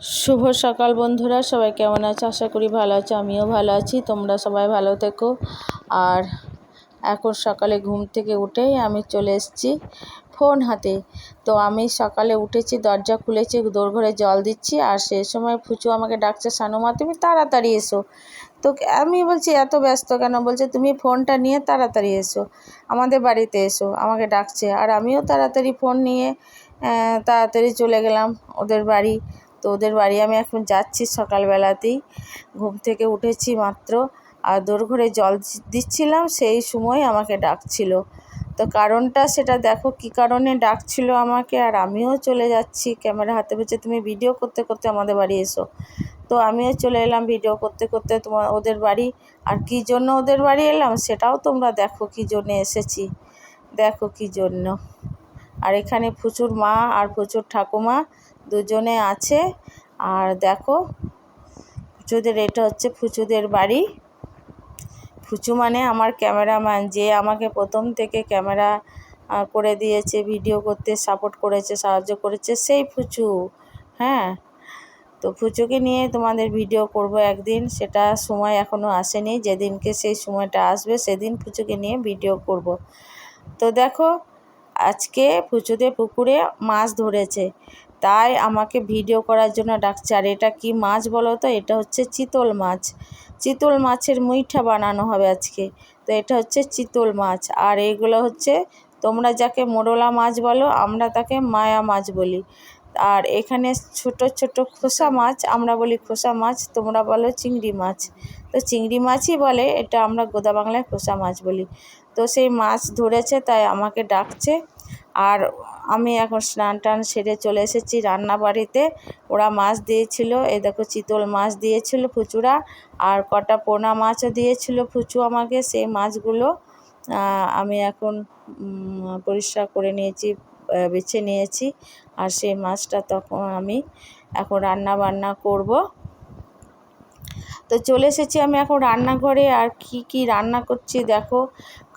শুভ সকাল বন্ধুরা, সবাই কেমন আছো? আশা করি ভালো আছো, আমিও ভালো আছি, তোমরা সবাই ভালো থেকো। আর এখন সকালে ঘুম থেকে উঠেই আমি চলে এসেছি ফোন হাতে। তো আমি সকালে উঠেছি, দরজা খুলেছি, দোরঘরে জল দিচ্ছি, আর সেই সময় ফুচু আমাকে ডাকছে সানুমা তুমি তাড়াতাড়ি এসো। তো আমি বলছি, এত ব্যস্ত কেন? বলছে, তুমি ফোনটা নিয়ে তাড়াতাড়ি এসো, আমাদের বাড়িতে এসো, আমাকে ডাকছে। আর আমিও তাড়াতাড়ি ফোন নিয়ে তাড়াতাড়ি চলে গেলাম ওদের বাড়ি। তো ওদের বাড়ি আমি এখন যাচ্ছি সকালবেলাতেই। ঘুম থেকে উঠেছি মাত্র। আর দোরঘরে জল দিচ্ছিলাম, সেই সময় আমাকে ডাকছিল। তো কারণটা সেটা দেখো কি কারণে ডাকছিল আমাকে, আর আমিও চলে যাচ্ছি ক্যামেরা হাতে বলছে তুমি ভিডিও করতে করতে আমাদের বাড়ি এসো। তো আমিও চলে এলাম ভিডিও করতে করতে। তোমার ওদের বাড়ি, আর কী জন্য ওদের বাড়ি এলাম সেটাও তোমরা দেখো কী জন্য এসেছি। দেখো কী জন্য। আর এখানে প্রচুর মা আর প্রচুর ঠাকুমা। দুজনে আছে। আর দেখো ফুচুদের এটা হচ্ছে ফুচুদের বাড়ি। ফুচু মানে আমার ক্যামেরাম্যান, যে আমাকে প্রথম থেকে ক্যামেরা করে দিয়েছে, ভিডিও করতে, সাপোর্ট করেছে, সাহায্য করেছে, সেই ফুচু হ্যাঁ? তো ফুচুকে নিয়ে তোমাদের ভিডিও করব একদিন, সেটা সময় এখনও আসেনি। যেদিনকে সেই সময়টা আসবে, সেদিন ফুচুকে নিয়ে ভিডিও করব। তো দেখো, আজকে ফুচুদের পুকুরে মাছ ধরেছে। তাই আমাকে ভিডিও করার জন্য ডাকছে। আর এটা কি মাছ বলো তো? এটা হচ্ছে চিতল মাছ। চিতল মাছের মুইঠা বানানো হবে আজকে। তো এটা হচ্ছে চিতল মাছ। আর এগুলো হচ্ছে তোমরা যাকে মোরলা মাছ বলো, আমরা তাকে মায়া মাছ বলি। আর এখানে ছোট ছোট খোসা মাছ, আমরা বলি খোসা মাছ, তোমরা বলো চিংড়ি মাছ। তো চিংড়ি মাছই বলে, এটা আমরা গোদা বাংলায় খোসা মাছ বলি। তো সেই মাছ ধরেছে, তাই আমাকে ডাকছে। আর আমি এখন স্নান টান সেরে চলে এসেছি রান্না বাড়িতে ওরা মাছ দিয়েছিল, এই দেখো চিতল মাছ দিয়েছিল ফুচুরা, আর কটা পোনা মাছও দিয়েছিল ফুচু আমাকে, সেই মাছগুলো আমি এখন পরিষ্কার করে নিয়েছি বেছে নিয়েছি, আর সেই মাছটা তখন আমি এখন রান্না বান্না করব। তো চলে এসেছি আমি এখন রান্নাঘরে, আর কি কি রান্না করছি দেখো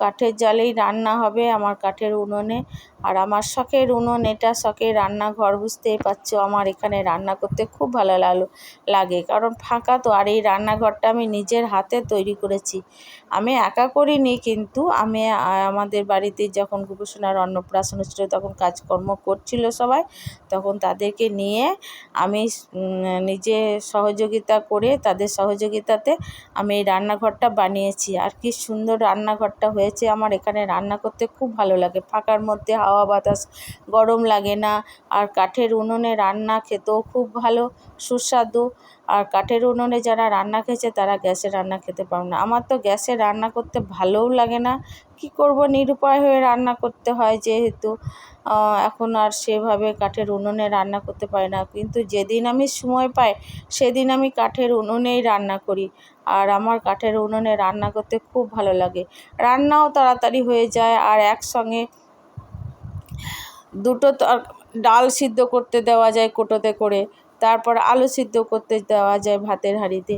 কাঠের জালেই রান্না হবে আমার কাঠের উনুনে। আর আমার শখের উনুন, এটা শখের রান্নাঘর, বুঝতেই পারছ আমার এখানে রান্না করতে খুব ভালো লাগল লাগে। কারণ ফাঁকা তো, আর এই রান্নাঘরটা আমি নিজের হাতে তৈরি করেছি। আমি একা করিনি, কিন্তু আমি আমাদের বাড়িতে যখন গোপসোনার অন্নপ্রাশন ছিল তখন কাজকর্ম করছিল সবাই। তখন তাদেরকে নিয়ে আমি নিজে সহযোগিতা করে তাদের সহযোগিতাতে আমি এই রান্নাঘরটা বানিয়েছি। আর কি সুন্দর রান্নাঘরটা হয়েছে। আমার এখানে রান্না করতে খুব ভালো লাগে। ফাঁকার মধ্যে হাওয়া বাতাস গরম লাগে না। আর কাঠের উনুনে রান্না খেতেও খুব ভালো, সুস্বাদু। আর কাঠের উনুনে যারা রান্না খেয়েছে, তারা গ্যাসে রান্না খেতে পারে না। আমার তো গ্যাসে রান্না করতে ভালোও লাগে না। কি করব? নিরুপায় হয়ে রান্না করতে হয় যেহেতু। এখন আর সেভাবে কাঠের উনুনে রান্না করতে পারি না। কিন্তু যেদিন আমি সময় পাই, সেদিন আমি কাঠের উনুনেই রান্না করি। আর আমার কাঠের উনুনে রান্না করতে খুব ভালো লাগে। রান্নাও তাড়াতাড়ি হয়ে যায় আর একসঙ্গে দুটো ডাল সিদ্ধ করতে দেওয়া যায় কোটোতে করে, তারপর আলু সিদ্ধ করতে দেওয়া যায় ভাতের হাঁড়িতে।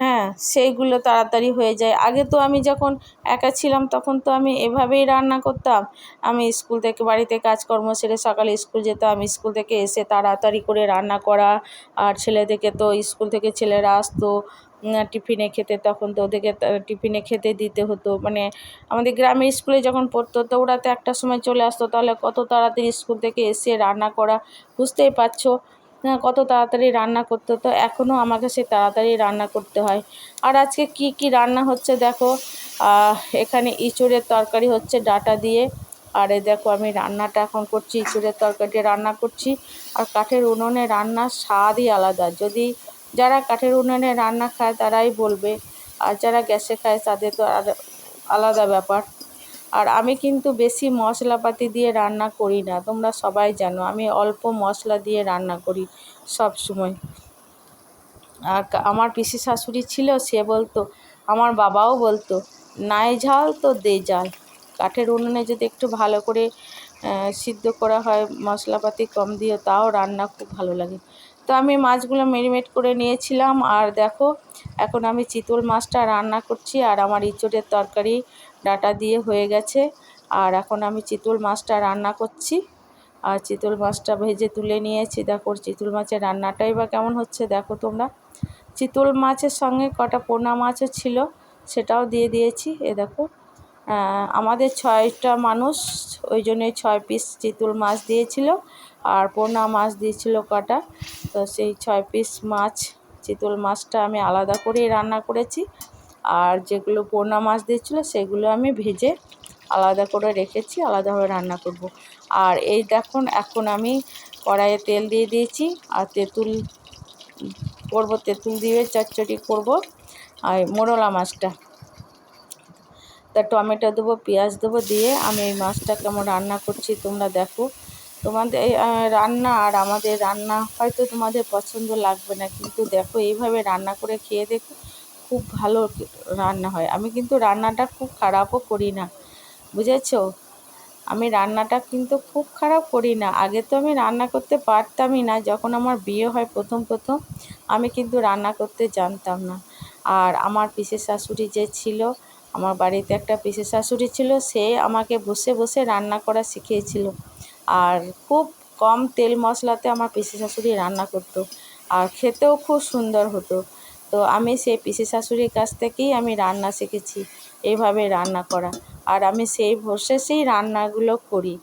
হ্যাঁ সেইগুলো তাড়াতাড়ি হয়ে যায়। আগে তো আমি যখন একা ছিলাম তখন তো আমি এভাবেই রান্না করতাম। আমি স্কুল থেকে, বাড়িতে কাজকর্ম সেরে সকালে স্কুল যেতাম, স্কুল থেকে এসে তাড়াতাড়ি করে রান্না করা, আর ছেলেদেরকে তো স্কুল থেকে ছেলেরা আসতো টিফিনে খেতে তখন তো ওদেরকে টিফিনে খেতে দিতে হতো। মানে আমাদের গ্রামের স্কুলে যখন পড়তো, তো ওরা তো একটা সময় চলে আসতো, তাহলে কত তাড়াতাড়ি স্কুল থেকে এসে রান্না করা বুঝতেই পারছ কত তাড়াতাড়ি রান্না করতে। হতো এখনও আমাকে সে তাড়াতাড়ি রান্না করতে হয়। আর আজকে কি কি রান্না হচ্ছে দেখো এখানে ইঁচড়ের তরকারি হচ্ছে ডাটা দিয়ে। আর এ দেখো আমি রান্নাটা এখন করছি, ইঁচড়ের তরকারিটা রান্না করছি। আর কাঠের উনুনে রান্নার স্বাদই আলাদা। যদি যারা কাঠের উনুনে রান্না খায় তারাই বলবে, আর যারা গ্যাসে খায় তাদের তো আর আলাদা ব্যাপার। আর আমি কিন্তু বেশি মশলাপাতি দিয়ে রান্না করি না, তোমরা সবাই জানো, আমি অল্প মশলা দিয়ে রান্না করি সব সময় আর আমার পিসি শাশুড়ি ছিল, সে বলতো, আমার বাবাও বলতো, নাই ঝাল তো দে জাল কাঠের উনুনে যদি একটু ভালো করে সিদ্ধ করা হয়, মশলাপাতি কম দিয়ে তাও রান্না খুব ভালো লাগে। তো আমি মাছগুলো মেরিনেট করে নিয়েছিলাম আর দেখো, এখন আমি চিতল মাছটা রান্না করছি আর আমার ইঁচড়ের তরকারি ডাটা দিয়ে হয়ে গেছে। আর এখন আমি চিতল মাছটা রান্না করছি। আর চিতল মাছটা ভেজে তুলে নিয়েছি। দেখো চিতল মাছের রান্নাটাই বা কেমন হচ্ছে দেখো তোমরা। চিতল মাছের সঙ্গে কটা পোনা মাছও ছিল, সেটাও দিয়ে দিয়েছি। এ দেখো আমাদের ছয়টা মানুষ, ওই জন্যে ছয় পিস চিতল মাছ দিয়েছিল। আর পোনা মাছ দিয়েছিল কটা। তো সেই ছয় পিস মাছ, চিতল মাছটা আমি আলাদা করেই রান্না করেছি। আর যেগুলো পোনা মাছ দিয়েছিলো সেগুলো আমি ভেজে আলাদা করে রেখেছি, আলাদাভাবে রান্না করব। আর এই দেখুন, এখন আমি কড়াইয়ে তেল দিয়ে দিয়েছি। আর তেঁতুল করব, তেঁতুল দিয়ে চচ্চড়ি করব। আর মোরলা মাছটা। তা টমেটো দেবো, পেঁয়াজ দেবো, দিয়ে আমি এই মাছটা কেমন রান্না করছি তোমরা দেখো। তোমাদের রান্না আর আমাদের রান্না হয়তো তোমাদের পছন্দ লাগবে না, কিন্তু দেখো এইভাবে রান্না করে খেয়ে দেখো খুব ভালো রান্না হয়। আমি কিন্তু রান্নাটা খুব খারাপও করি না, বুঝেছ? আমি রান্নাটা কিন্তু খুব খারাপ করি না। আগে তো আমি রান্না করতে পারতামই না, যখন আমার বিয়ে হয় প্রথম প্রথম, আমি কিন্তু রান্না করতে জানতাম না। আর আমার পিসের শাশুড়ি যে ছিল, আমার বাড়িতে একটা পিসের শাশুড়ি ছিল, সে আমাকে বসে বসে রান্না করা শিখিয়েছিল। আর খুব কম তেল মশলাতে আমার পিসি শাশুড়ি রান্না করতো। আর খেতেও খুব সুন্দর হতো। তো আমি সেই পিসি শাশুড়ির কাছ থেকেই আমি রান্না শিখেছি, এইভাবে রান্না করা। আর আমি সেই প্রসেসেই রান্নাগুলো করি।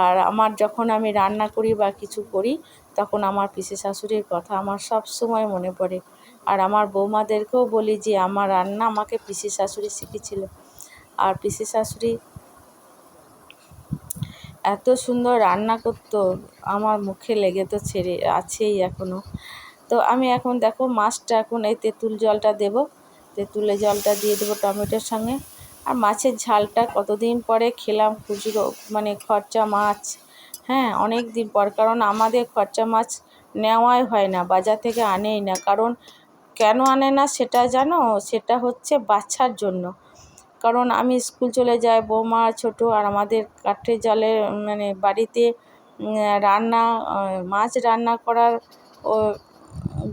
আর আমার যখন আমি রান্না করি বা কিছু করি, তখন আমার পিসি শাশুড়ির কথা আমার সব সময় মনে পড়ে। আর আমার বৌমাদেরকেও বলি যে, আমার রান্না আমাকে পিসি শাশুড়ি শিখেছিল আর পিসি শাশুড়ি এত সুন্দর রান্না করতো, আমার মুখে লেগে তো ছেড়ে, আছেই এখনও তো আমি এখন দেখো মাছটা এখন এই তেঁতুল জলটা দেব। তেঁতুলে জলটা দিয়ে দেবো টমেটোর সঙ্গে। আর মাছের ঝালটা কতদিন পরে খেলাম খুচরো মানে খরচা মাছ। হ্যাঁ অনেক দিন পর, কারণ আমাদের খরচা মাছ নেওয়াই হয় না, বাজার থেকে আনেই না। কারণ কেন আনে না সেটা জানো? সেটা হচ্ছে বাচ্চার জন্য। কারণ আমি স্কুল চলে যাই, বৌমা ছোটো আর আমাদের কাঠের জালে মানে বাড়িতে রান্না মাছ রান্না করার, ও,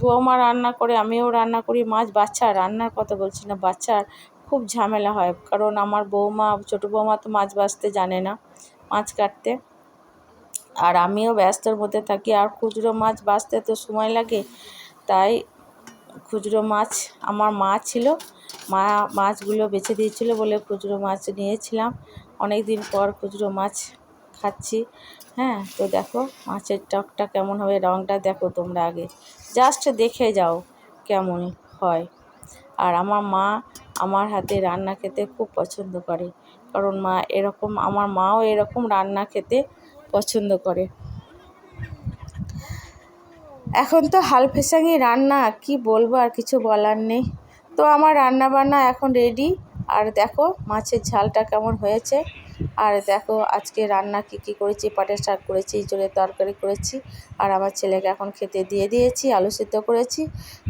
বৌমা রান্না করে, আমিও রান্না করি। মাছ বাচ্চা, রান্নার কথা বলছি না, বাচ্চার খুব ঝামেলা হয়। কারণ আমার বৌমা, ছোটো বৌমা তো মাছ বাছতে জানে না, মাছ কাটতে। আর আমিও ব্যস্তর মধ্যে থাকি, আর খুচরো মাছ বাছতে তো সময় লাগে। তাই খুচরো মাছ আমার মা ছিল মা মাছগুলো বেছে দিয়েছিলো বলে খুচরো মাছ নিয়েছিলাম। অনেক দিন পর খুচরো মাছ খাচ্ছি। হ্যাঁ তো দেখো মাছের টকটা কেমন হবে রঙটা দেখো তোমরা আগে। জাস্ট দেখে যাও কেমন হয়। আর আমার মা আমার হাতে রান্না খেতে খুব পছন্দ করে। কারণ মা এরকম, আমার মাও এরকম রান্না খেতে পছন্দ করে। এখন তো হাল ফেসাঙি রান্না, কি বলব আর কিছু বলার নেই। তো আমার রান্না বান্না এখন রেডি আর দেখো, মাছের ঝালটা কেমন হয়েছে। আর দেখো, আজকে রান্না কী কী করেছি পাটের শাক করেছি জলের তরকারি করেছি। আর আমার ছেলেকে এখন খেতে দিয়ে দিয়েছি, আলু সিদ্ধ করেছি।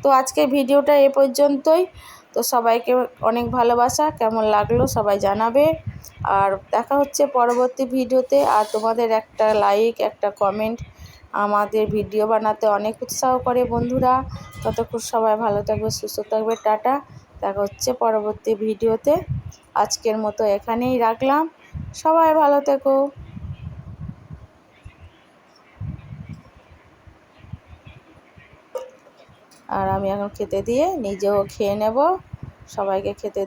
তো আজকে ভিডিওটা এ পর্যন্তই। তো সবাইকে অনেক ভালোবাসা, কেমন লাগল সবাই জানাবে। আর দেখা হচ্ছে পরবর্তী ভিডিওতে। আর তোমাদের একটা লাইক একটা কমেন্ট আমাদের ভিডিও বানাতে অনেক উৎসাহ করে বন্ধুরা। ততক্ষণ সবাই ভালো থাকবে, সুস্থ থাকবে, টাটা। দেখা হচ্ছে পরবর্তী ভিডিওতে। আজকের মতো এখানেই রাখলাম। সবাই ভালো থেকো। আর আমি এখন খেতে দিয়ে নিজেও খেয়ে নেব। সবাইকে খেতে